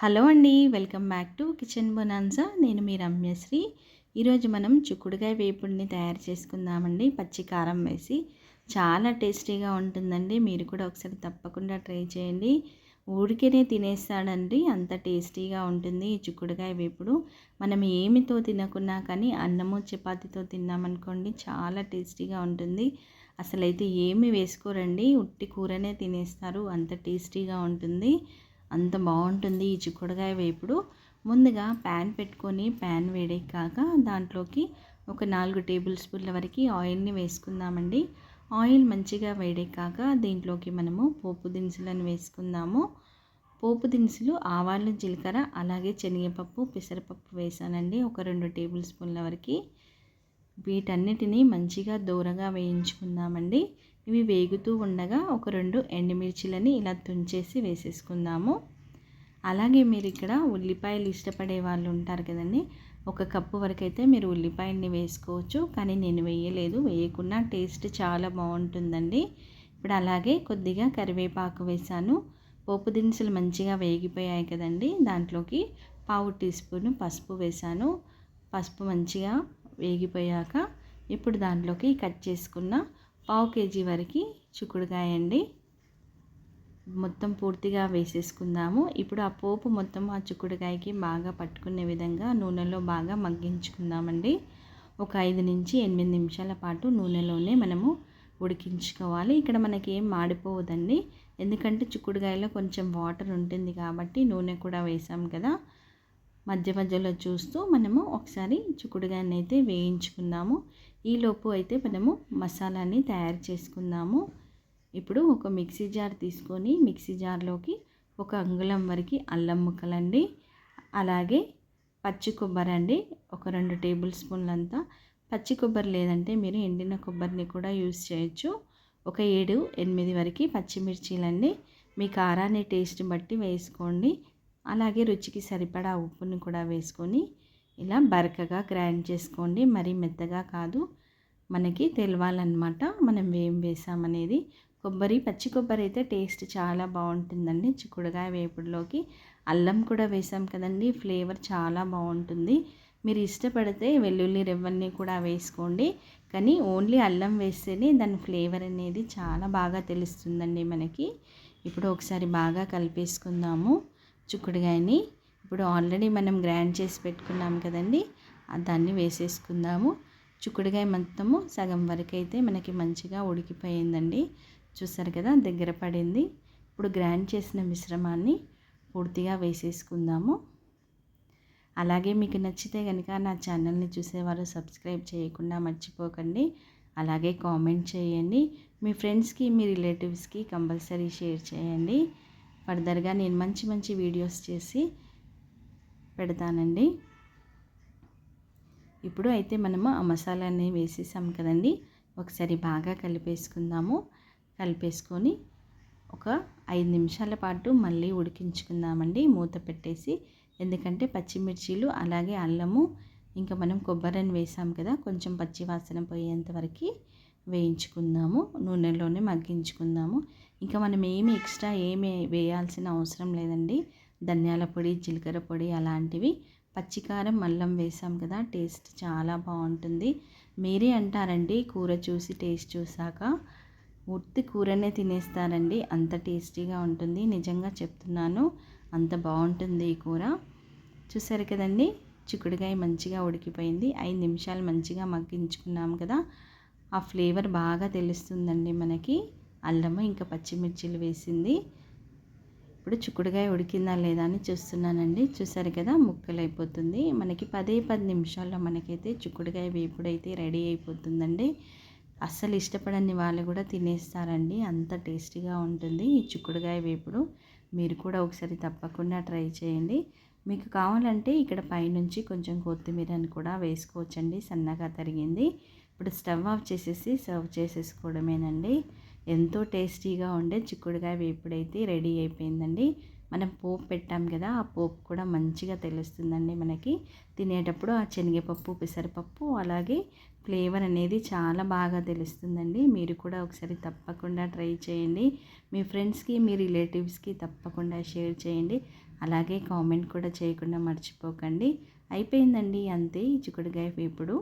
Hello అండి welcome back to kitchen bonanza. నేను మీ రమ్యశ్రీ. ఈరోజు మనం చిక్కుడుకాయ వేపుడిని తయారు చేసుకుందామండి. పచ్చి కారం వేసి చాలా టేస్టీగా ఉంటుందండి. మీరు కూడా ఒకసారి తప్పకుండా ట్రై చేయండి. ఊరికేనే తినేస్తాడండి అంత టేస్టీగా ఉంటుంది ఈ చిక్కుడుకాయ వేపుడు. మనం ఏమితో తినకున్నా కానీ అన్నము చపాతీతో తిన్నామనుకోండి చాలా టేస్టీగా ఉంటుంది. అసలైతే ఏమి వేసుకోరండి ఉట్టి కూరనే తినేస్తారు అంత టేస్టీగా ఉంటుంది. అంత బాగుంటుంది ఈ చిక్కుడుకాయ వేపుడు. ముందుగా ప్యాన్ పెట్టుకొని ప్యాన్ వేడెక్కాక దాంట్లోకి ఒక నాలుగు టేబుల్ స్పూన్ల వరకు ఆయిల్ని వేసుకుందామండి. ఆయిల్ మంచిగా వేడెక్కాక దీంట్లోకి మనము పోపు దినుసులను వేసుకుందాము. పోపు దినుసులు ఆవాలు జీలకర్ర అలాగే శనగపప్పు పెసరపప్పు వేసానండి ఒక రెండు టేబుల్ స్పూన్ల వరకు. వీటన్నిటిని మంచిగా దూరగా వేయించుకుందామండి. ఇవి వేగుతూ ఉండగా ఒక రెండు ఎండుమిర్చిలని ఇలా తుంచేసి వేసేసుకుందాము. అలాగే మీరు ఇక్కడ ఉల్లిపాయలు ఇష్టపడే వాళ్ళు ఉంటారు కదండి ఒక కప్పు వరకు అయితే మీరు ఉల్లిపాయల్ని వేసుకోవచ్చు. కానీ నేను వేయలేదు వేయకుండా టేస్ట్ చాలా బాగుంటుందండి. ఇప్పుడు అలాగే కొద్దిగా కరివేపాకు వేసాను. పోపు దినుసులు మంచిగా వేగిపోయాయి కదండి దాంట్లోకి పావు టీ స్పూన్ పసుపు వేసాను. పసుపు మంచిగా వేగిపోయాక ఇప్పుడు దాంట్లోకి కట్ చేసుకున్న పావు కేజీ వరకు చిక్కుడుకాయ అండి మొత్తం పూర్తిగా వేసేసుకుందాము. ఇప్పుడు ఆ పోపు మొత్తం ఆ చిక్కుడుకాయకి బాగా పట్టుకునే విధంగా నూనెలో బాగా మగ్గించుకుందామండి. ఒక ఐదు నుంచి ఎనిమిది నిమిషాల పాటు నూనెలోనే మనము ఉడికించుకోవాలి. ఇక్కడ మనకి ఏం మాడిపోవద్దండి ఎందుకంటే చిక్కుడుకాయలో కొంచెం వాటర్ ఉంటుంది కాబట్టి నూనె కూడా వేసాం కదా. మధ్య మధ్యలో చూస్తూ మనము ఒకసారి చిక్కుడుగాయని అయితే వేయించుకుందాము ఈలోపు అయితే మనము మసాలాని తయారు చేసుకుందాము. ఇప్పుడు ఒక మిక్సీ జార్ తీసుకొని మిక్సీ జార్లోకి ఒక అంగుళం వరకు అల్లం ముక్కలండి. అలాగే పచ్చి కొబ్బరి అండి. ఒక రెండు టేబుల్ స్పూన్లంతా. పచ్చి కొబ్బరి లేదంటే మీరు ఎండిన కొబ్బరిని కూడా యూస్ చేయొచ్చు. ఒక ఏడు ఎనిమిది వరకు పచ్చిమిర్చీలండి. మీ కారాన్ని టేస్ట్ బట్టి వేసుకోండి. అలాగే రుచికి సరిపడా ఉప్పుని కూడా వేసుకొని ఇలా బరకగా గ్రైండ్ చేసుకోండి. మరీ మెత్తగా కాదు మనకి తెలవాలన్నమాట మనం ఏం వేసామనేది. కొబ్బరి పచ్చి కొబ్బరి అయితే టేస్ట్ చాలా బాగుంటుందండి. చిక్కుడుకాయ వేపుడులోకి అల్లం కూడా వేసాం కదండి ఫ్లేవర్ చాలా బాగుంటుంది. మీరు ఇష్టపడితే వెల్లుల్లి రెవ్వల్ని కూడా వేసుకోండి. కానీ ఓన్లీ అల్లం వేస్తేనే దాని ఫ్లేవర్ అనేది చాలా బాగా తెలుస్తుందండి మనకి. ఇప్పుడు ఒకసారి బాగా కలిపేసుకుందాము. చిక్కుడుగాయని ఇప్పుడు ఆల్రెడీ మనం గ్రైండ్ చేసి పెట్టుకున్నాం కదండి. దాన్ని వేసేసుకుందాము. చిక్కుడుగాయ మొత్తము సగం వరకు అయితే మనకి మంచిగా ఉడికిపోయిందండి. చూసారు కదా దగ్గర పడింది. ఇప్పుడు గ్రైండ్ చేసిన మిశ్రమాన్ని పూర్తిగా వేసేసుకుందాము. అలాగే మీకు నచ్చితే కనుక నా ఛానల్ని చూసేవారు సబ్స్క్రైబ్ చేయకుండా మర్చిపోకండి. అలాగే కామెంట్ చేయండి. మీ ఫ్రెండ్స్కి మీ రిలేటివ్స్కి కంపల్సరీ షేర్ చేయండి. ఫర్దర్గా నేను మంచి మంచి వీడియోస్ చేసి పెడతానండి. ఇప్పుడు అయితే మనము ఆ మసాలాని వేసేసాం కదండి. ఒకసారి బాగా కలిపేసుకుందాము. కలిపేసుకొని ఒక ఐదు నిమిషాల పాటు మళ్ళీ ఉడికించుకుందామండి. మూత పెట్టేసి ఎందుకంటే పచ్చిమిర్చీలు అలాగే అల్లము ఇంకా మనం కొబ్బరిని వేసాం కదా కొంచెం పచ్చి వాసన పోయేంత వరకు వేయించుకుందాము నూనెలోనే మగ్గించుకుందాము. ఇంకా మనం ఏమి ఎక్స్ట్రా ఏమి వేయాల్సిన అవసరం లేదండి. ధనియాల పొడి జీలకర్ర పొడి అలాంటివి. పచ్చికారం అల్లం వేసాం కదా టేస్ట్ చాలా బాగుంటుంది. మీరే అంటారండి కూర చూసి టేస్ట్ చూసాక. ఉత్తి కూరనే తినేస్తారండి అంత టేస్టీగా ఉంటుంది. నిజంగా చెప్తున్నాను అంత బాగుంటుంది ఈ కూర. చూసారు కదండి చిక్కుడుకాయ మంచిగా ఉడికిపోయింది. ఐదు నిమిషాలు మంచిగా మగ్గించుకున్నాం కదా. ఆ ఫ్లేవర్ బాగా తెలుస్తుందండి మనకి. అల్లము ఇంకా పచ్చిమిర్చిలు వేసింది. ఇప్పుడు చిక్కుడుకాయ ఉడికిందా లేదా అని చూస్తున్నానండి. చూసారు కదా ముక్కలు అయిపోతుంది మనకి పదే పది నిమిషాల్లో మనకైతే చిక్కుడుకాయ వేపుడైతే రెడీ అయిపోతుందండి. అస్సలు ఇష్టపడని వాళ్ళు కూడా తినేస్తారండి. అంత టేస్టీగా ఉంటుంది ఈ చిక్కుడుకాయ వేపుడు. మీరు కూడా ఒకసారి తప్పకుండా ట్రై చేయండి. మీకు కావాలంటే ఇక్కడ పైనుంచి కొంచెం కొత్తిమీరని కూడా వేసుకోవచ్చండి. సన్నగా తరిగింది. ఇప్పుడు స్టవ్ ఆఫ్ చేసేసి సర్వ్ చేసేసుకోవడమేనండి. ఎంతో టేస్టీగా ఉండే చిక్కుడుకాయ వేపుడైతే రెడీ అయిపోయిందండి. మనం పోపు పెట్టాం కదా ఆ పోపు కూడా మంచిగా తెలుస్తుందండి మనకి. తినేటప్పుడు ఆ శనగపప్పు పెసరపప్పు అలాగే ఫ్లేవర్ అనేది చాలా బాగా తెలుస్తుందండి. మీరు కూడా ఒకసారి తప్పకుండా ట్రై చేయండి. మీ ఫ్రెండ్స్కి మీ రిలేటివ్స్కి తప్పకుండా షేర్ చేయండి. అలాగే కామెంట్ కూడా చేయకుండా మర్చిపోకండి. అయిపోయిందండి అంతే ఈ చిక్కుడుకాయ వేపుడు.